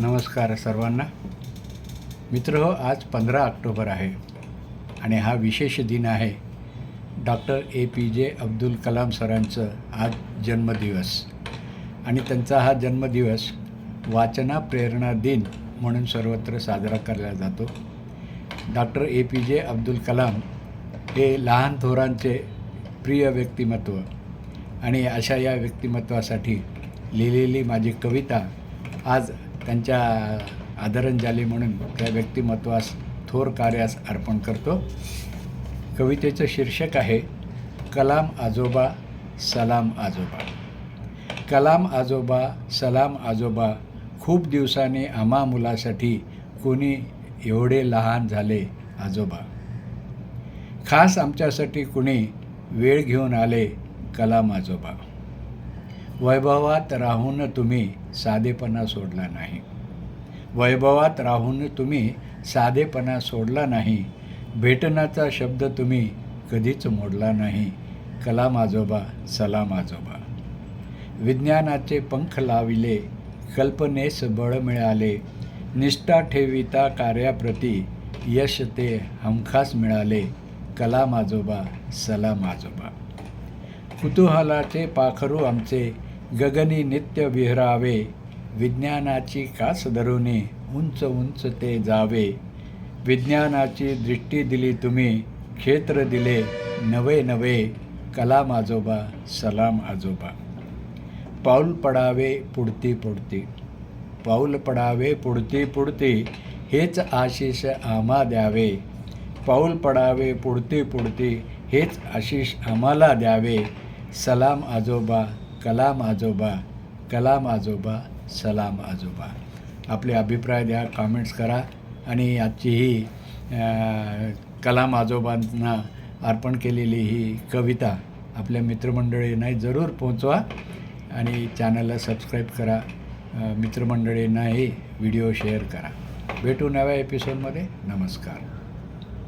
नमस्कार सर्वांना. मित्र हो आज पंधरा ऑक्टोबर आहे आणि हा विशेष दिन आहे डॉक्टर ए पी जे अब्दुल कलाम सरांचं आज जन्मदिवस. आणि त्यांचा हा जन्मदिवस वाचना प्रेरणा दिन म्हणून सर्वत्र साजरा केला जातो. डॉक्टर ए पी जे अब्दुल कलाम हे लहान थोरांचे प्रिय व्यक्तिमत्व आणि अशा या व्यक्तिमत्वासाठी लिहिलेली माझी कविता आज त्यांच्या आदरांजली म्हणून त्या व्यक्तिमत्वास थोर कार्यास अर्पण करतो. कवितेचं शीर्षक आहे कलाम आजोबा सलाम आजोबा. कलाम आजोबा सलाम आजोबा खूप दिवसांनी आम्हा मुलासाठी कोणी एवढे लहान झाले आजोबा. खास आमच्यासाठी कुणी वेळ घेऊन आले कलाम आजोबा. वैभवात राहून तुम्ही साधेपणा सोडला नाही. वैभवात राहून तुम्ही साधेपणा सोडला नाही. भेटण्याचा शब्द तुम्ही कधीच मोडला नाही. कला आजोबा सला आजोबा. विज्ञानाचे पंख लाविले कल्पनेस बळ मिळाले. निष्ठा ठेविता कार्याप्रती यश ते हमखास मिळाले. कला आजोबा सला आजोबा. कुतूहलाचे पाखरू आमचे गगनी नित्य विहरावे विज्ञानाची कास धरुनी उंच उंच ते जावे. विज्ञानाची दृष्टी दिली तुम्ही क्षेत्र दिले नवे नवे कलाम आजोबा सलाम आजोबा. पाऊल पडावे पुढती पुढती. पाऊल पडावे पुढती पुढती हेच आशिष आम्हा द्यावे. पाऊल पडावे पुढती पुढती हेच आशिष आम्हाला द्यावे. सलाम आजोबा कलाम आजोबा कलाम आजोबा सलाम आजोबा. आपले अभिप्राय द्या कॉमेंट्स करा आणि आजची ही कलाम आजोबांना अर्पण केलेली ही कविता आपल्या मित्रमंडळींनाही जरूर पोचवा आणि चॅनलला सबस्क्राईब करा. मित्रमंडळींनाही व्हिडिओ शेअर करा. भेटू नव्या एपिसोडमध्ये नमस्कार.